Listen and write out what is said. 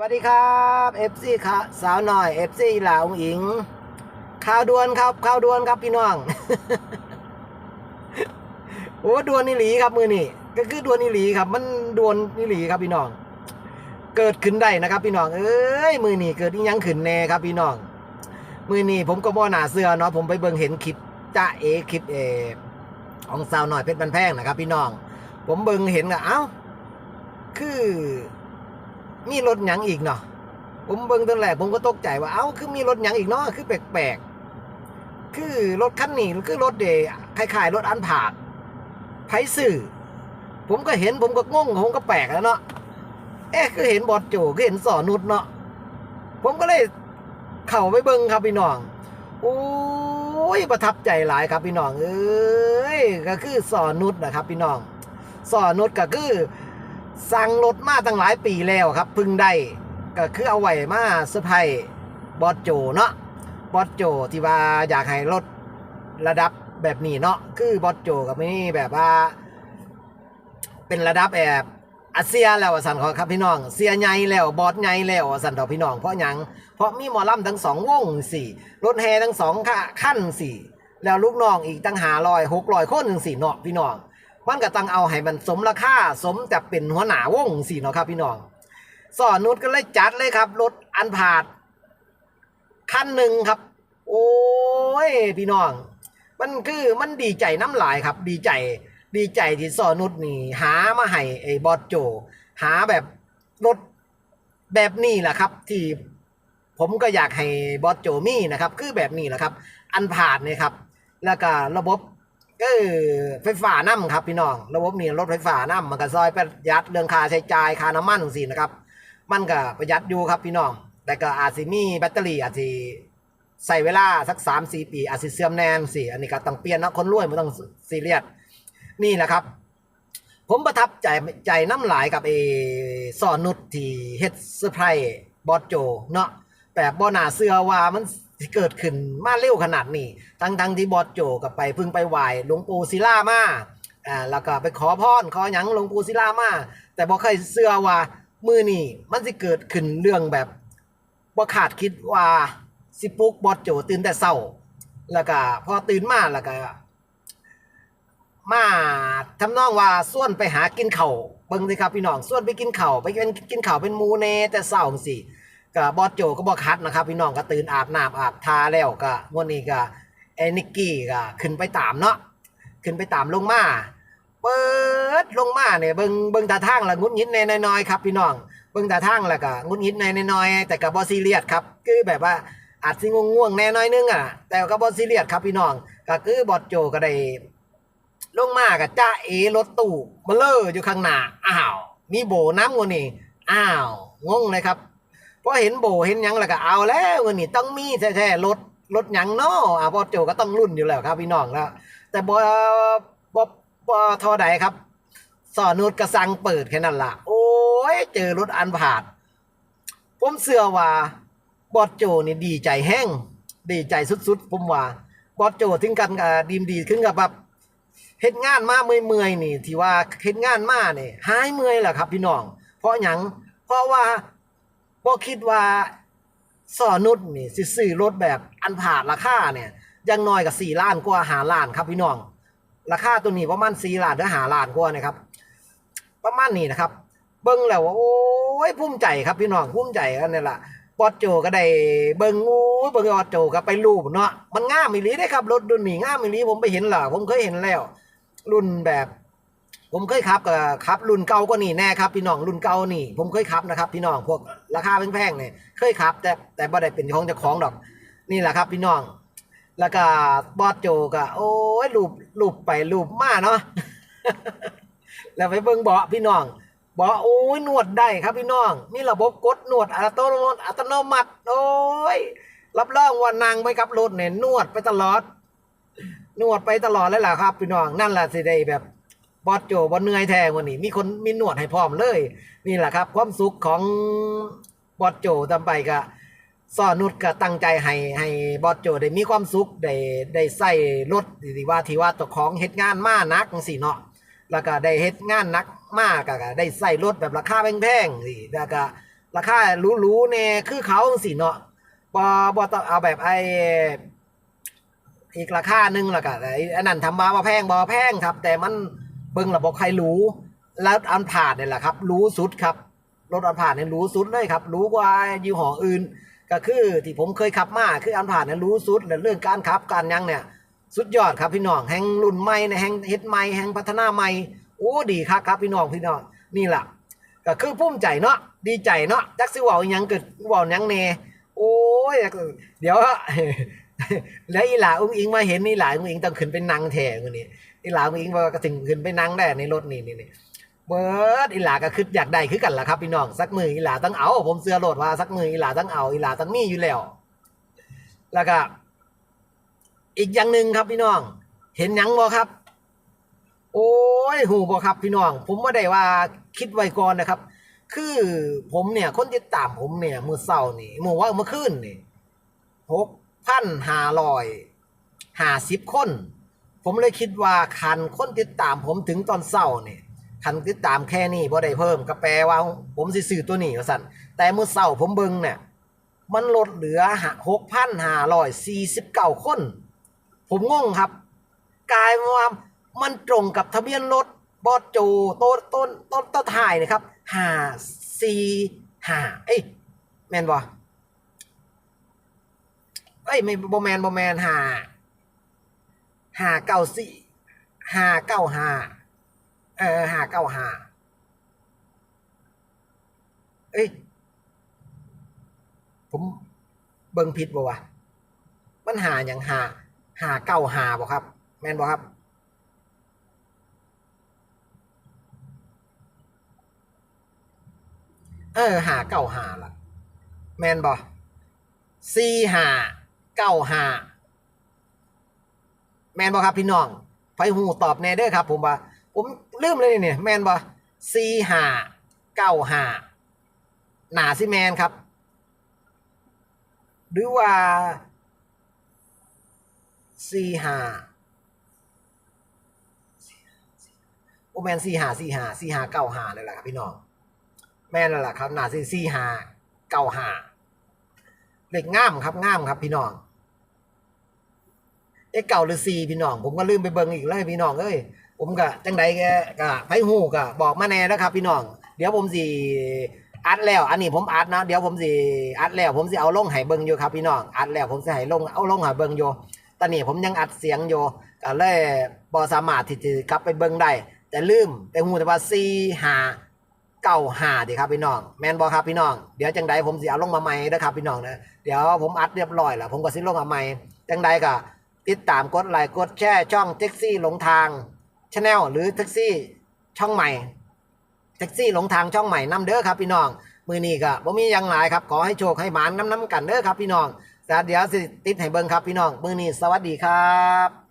สวัสดีครับเอฟซีค่ะสาวหน่อยเอฟซีหลาองอิงข่าวด่วนครับข่าวด่วนครับพี่น้องโอ้ด่วนนิหลีครับมือนี่ก็คือด่วนนิหลีครับ มันด่วนนิหลีครับพี่น้อง เกิดขึ้นได้นะครับ พี่น้องเอ้ยมือนี่เกิดยังขึ้นแน่ครับพี่น้อง มือนี่ผมก็บ่หนาเสื้อเนาะผมไปเบิ่งเห็นคลิปจ้าเอคลิปเอของสาวหน่อยเพชรบันแพงนะครับ พี่น้อง ผมเบิ่งเห็นอะเอ้าคือ มีรถหยังอีกเนาะผมเบิ่งตอนแรกผมก็ตกใจว่าเอ้าคือมีรถหยังอีกเนาะคือแปลกๆคือรถคันนี้คือรถเดคล้ายๆรถอันผาดไผสื่อผมก็เห็นผมก็งงผมก็แปลกแล้วเนาะเอ๊ะคือเห็นบอดโจคือเห็นสอนุดเนาะผมก็เลยเข้าไปเบิ่งครับพี่น้องโอ้ยประทับใจหลายครับพี่น้องเอ้ยก็คือสอนุดนะครับพี่น้องสอนุดก็คือ สั่งรถมาตั้งหลายปีแล้วครับพึ่งได้ก็คือเอาไว้มาเซอร์ไพรส์บอสโจเนาะบอสโจที่ว่าอยากให้รถระดับแบบนี้เนาะคือบอสโจกับนี่แบบว่า เป็นระดับแอบอาเซียแล้วสันขอครับพี่น้องเสียใหญ่แล้วบอสใหญ่แล้วสันต่อพี่น้องเพราะยังเพราะมีหมอลำทั้งสองวงสี่รถแฮทั้งสองขั้นสี่แล้วลูกน้องอีกตั้งหาลอยหกลอยคนหนึ่งสี่เนาะพี่น้อง มันก็ต้องเอาให้มันสมราคาสมจะเป็นหัวหน้าวงสิเนาะครับพี่น้องสอนนุชก็เลยจัดเลยครับรถอันผาดคันหนึ่งครับ โอ้ยพี่น้อง มันคือมันดีใจน้ำลายครับ ดีใจ ดีใจที่สอนนุชนี่หามาให้ไอ้บอสโจ หาแบบรถแบบนี้แหละครับ ที่ผมก็อยากให้บอสโจมีนะครับ คือแบบนี้แหละครับ อันผาดเนี่ยครับ แล้วก็ระบบ ก็ไฟฟ้านํครับพี่น้อง ระบบนี้รถไฟฟ้านํมันก็ซอยประหยัดเรื่องค่าใช้จ่ายค่าน้ำมันสินะครับ มันก็ประหยัดอยู่ครับพี่น้อง แต่ก็อาจสิมีแบตเตอรี่อาจสิใส่เวลาสักสามสี่ปีอาจสิเสื่อมแน่นสิอันนี้ก็ต้องเปลี่ยนนะคนรวยไม่ต้องซีเรียสนี่แหละครับ ผมประทับใจใจน้ำหลายกับเอสอนุชที่เฮดเซอร์ไพรส์บอสโจเนาะแบบบ่น่าเชื่อว่ามัน สิเกิดขึ้นมาเร็วขนาดนี้ ทั้งทั้งที่บอสโจกับไปพึ่งไปไหวหลวงปู่ศิลามาอ่าแล้วก็ไปขอพรขอหยังหลวงปู่ศิลามาแต่บ่เคยเชื่อว่ามือนี่มันสิเกิดขึ้นเรื่องแบบบ่คาดคิดว่าสิปุกบอสโจตื่นแต่เช้าแล้วก็พอตื่นมาแล้วก็มาทำนองว่าส่วนไปหากินเข่าเบิ่งสิครับพี่น้องส่วนไปกินเข่าไปกินกินเข่าเป็นมูเนแต่เศร้าสิ ก็บอสโจก็บ่คัดนะครับ พี่น้องก็ตื่นอาบน้ำอาบทาแล้วก็วดนี้ก็ไอ้นิกกี้ก็ขึ้นไปตามเนาะขึ้นไปตามลงมาเปิดลงมาเนี่ยเบิงเบิงตาทางละงุดหงิดแน่น้อยๆครับพี่น้องเบิงตาทางแล้วก็งุดหงิดแน่น้อยๆแต่ก็บ่ซีเรียสครับคือแบบว่าอาจสิง่วงแน่น้อยนึงอะ แต่ก็บ่ซีเรียสครับพี่น้องก็คือบอสโจก็ได้ลงมากับจ้าเอรถตู้เบลเลอร์อยู่ข้างหน้าอ้าวมีโบน้ำวันนี้อ้าวงงเลยครับ อเห็นโบเห็นหยังแล้วก็เอาแล้ววันนี้ต้องมีแท้ๆรถรถหยังเนาะอ่าพอโจก็ต้องรุ่นอยู่แล้วครับพี่น้องแล้วแต่บ่บ่บ่เทอใดครับสอนุดกระสังเปิดแค่นั้นล่ะ โอ้ยเจอรถอันผาด ผมเชื่อว่าบอสโจนี่ดีใจแห้งดีใจสุดๆ ผมว่าบอสโจถึงกันกับดีมดีขึ้นกับแบบเฮ็ดงานมาเมื่อยๆนี่ที่ว่าเฮ็ดงานมาเนี่ยหายเมื่อยแหละครับ พี่น้อง เพราะหยังเพราะว่า บ่คิดว่าสอนุชนี่สิซื้อรถแบบอันผ่าดราคาเนี่ยยังน้อยกับ4ล้านกว่าหาล้านครับพี่น้อง ราคาตัวนี้ประมาณ4ล้านหรือ5ล้านกว่านะครับ ประมาณนี้นะครับ เบิ่งแล้วว่าโอ้ยภูมิใจครับพี่น้องภูมิใจกันนี่ล่ะบอสโจก็ได้เบิ่งโอ้เบิ่งบอสโจก็ไปรูปเนาะมันง่ามอีหลีเด้ครับรถรุ่นนี้ง่ามอีหลีผมไปเห็นล่ะผมเคยเห็นแล้ว รุ่นแบบ ผมเคยขับกับขับรุ่นเก่าก็นี่แน่ครับพี่น้องรุ่นเก่านี่ ผมเคยขับนะครับพี่น้องพวกราคาแพงๆเนี่ยเคยขับ แต่แต่บ่ได้เป็นของเจ้าของดอก นี่แหละครับพี่น้อง แล้วก็บอสโจก็โอ้ยรูปรูปไปรูปมาเนาะแล้วไปเบิ่งเบาะพี่น้องเบาะโอ้ยนวดได้ครับพี่น้อง มีระบบกดนวดอัตโนมัติอัตโนมัติโอ้ยรับรองว่านั่งไปกับรถเนี่ยนวดไปตลอด นวดไปตลอดเลยล่ะครับ พี่น้องนั่นแหละสิได้แบบ บอสโจบอเหนื่อยแท้วันนี้ มีคนมีหนวดให้พร้อมเลย นี่แหละครับ ความสุขของบอสโจตามไปก็สอนนุดก็ตั้งใจให้ให้บอสโจได้มีความสุขได้ได้ใส่รถที่ว่าที่ว่าตัวของเฮ็ดงานมานักจังซี่เนาะแล้วก็ได้เฮ็ดงานนักมากก็ได้ใส่รถแบบราคาแพงๆสิแล้วก็ราคาหรู้ๆแน่คือเขาสิเนาะบ่บ่ต้องเอาแบบไอ้อีกราคาหนึ่งแล้วก็ไอ้อันนั้นทำมาว่าแพงบ่แพงครับ แต่มัน เบิ่งแล้วบ่ใครรู้แล้วอันผ่านนี่ยแหละครับ รู้สุดครับรถอันผ่านนี่ยรู้สุดเลยครับ รู้กว่ายี่ห้ออื่น ก็คือที่ผมเคยขับมาคืออันผ่านนั้นรู้สุดและเรื่องการขับการยังเนี่ย สุดยอดครับพี่น้องแห่งรุ่นใหม่นะแห่งเฮ็ดใหม่แห่งพัฒนาใหม่โอ้ดีครับครับพี่น้องพี่น้องนี่แหละก็คือภูมิใจเนาะดีใจเนาะจักสิว้าอิหยังเกิดว้ายังแน่โอ้ยเดี๋ยวแล้วอีหลาอุ้งอิงมาเห็นนี่หลาอุ้งอิงต้องขึ้นไปนั่งแทนมื้อนี้ อีหลาอุ้งอิงว่าก็ถึงขึ้นไปนั่งได้ในรถนี่นี่นี่เบิดอีหลาก็คืออยากได้คือกันล่ะครับพี่น้องสักมืออีหลาต้องเอา ผมเสื้อโหลดว่าสักมืออีหลาต้องเอาอีหลาต้องมีอยู่แล้ว แล้วก็ อีกอย่างหนึ่งครับพี่น้อง เห็นหยังบ่ครับ โอ้ยหูบ่ครับพี่น้อง ผมไม่ได้ว่าคิดไว้ก่อนนะครับ คือผมเนี่ย คนติดตามผมเนี่ยมือเศร้านี่มือว่าเมื่อคืนนี่หกพันห้าร้อยห้าสิบคน ผมเลยคิดว่าคันคนติดตามผมถึงตอนเศร้าเนี่ยคันติดตามแค่นี้บ่ได้เพิ่มก็แปลว่าผมสิซื้อตัวนี้ว่าสั่นแต่เมื่อเศร้าผมเบิ่งเนี่ยมันลดเหลือหกพันห้าร้อยสี่สิบเก้าคน ผมงงครับ กลายมาว่ามันตรงกับทะเบียนรถบอดโจต้นต้นต้นต้นถ่ายนะครับห้าสี่ห้าเอ้ยแมนบ่เอ้ยไม่บอแมนบอแมนห้า ห้าเก้าสี่ห้าเก้าห้าเออห้าเก้าห้าเอ้ย ผมเบิ่งผิดบ่วะมันหาอย่างหาหาเก้าหาบ่ครับ แม่นบ่ครับเออหาเก้าหาล่ะ แมนบ่สี่หาเก้าหา แมนบ่ครับพี่น้องไฟหูตอบแน่เด้อครับ ผมว่าผมลืมเลยเนี่ยแมนบ่สี่หาเก้าหาหนาสิแมนครับ หรือว่าสี่ห้าโอแมนสี่ห้าสี่ห้าสี่ห้าเก้าห้าเลยแหละครับพี่น้องแม่นแล้วล่ะครับหนาสี่สี่ห้าเก้าห้าเลขง่ามครับง่ามครับพี่น้อง เอ๊ะเก่าหรือสี่พี่น้อง ผมก็ลืมไปเบิ่งอีกแล้วพี่น้องเอ้ยผมก็จังใดแกก็ไผหูก็บอกมาแน่นะครับ พี่น้อง เดี๋ยวผมสิอัดแล้ว อันนี้ผมอัดนะเดี๋ยวผมสิอัดแล้ว ผมสิเอาลงให้เบิ่งอยู่ครับพี่น้องอัดแล้วผมสิให้ลงเอาลงให้เบิ่งอยู่ตอนนี้ผมยังอัดเสียงอยู่ก็เลยบ่สามารถที่จะกลับไปเบิ่งได้แต่ลืมแต่หูแต่ว่า4 5เก้าหาดีครับพี่น้อง แมนบอครับพี่น้อง เดี๋ยวจังใดผมสิเอาลงมาใหม่นะครับพี่น้องนะเดี๋ยวผมอัดเรียบร้อยแล้วผมก็สิลงมาใหม่จังใดก็ ติดตามกดไลค์กดแชร์ช่องแท็กซี่หลงทางชาแนลหรือแท็กซี่ช่องใหม่แท็กซี่หลงทางช่องใหม่นํเด้อครับพี่น้องมือนี้ก็บ่มียังหลายครับขอให้โชคให้หมานน้ำน้ำกันเด้อครับพี่น้องแต่เดี๋ยวสิติดให้เบิ่งครับพี่น้องมือนี้สวัสดีครับ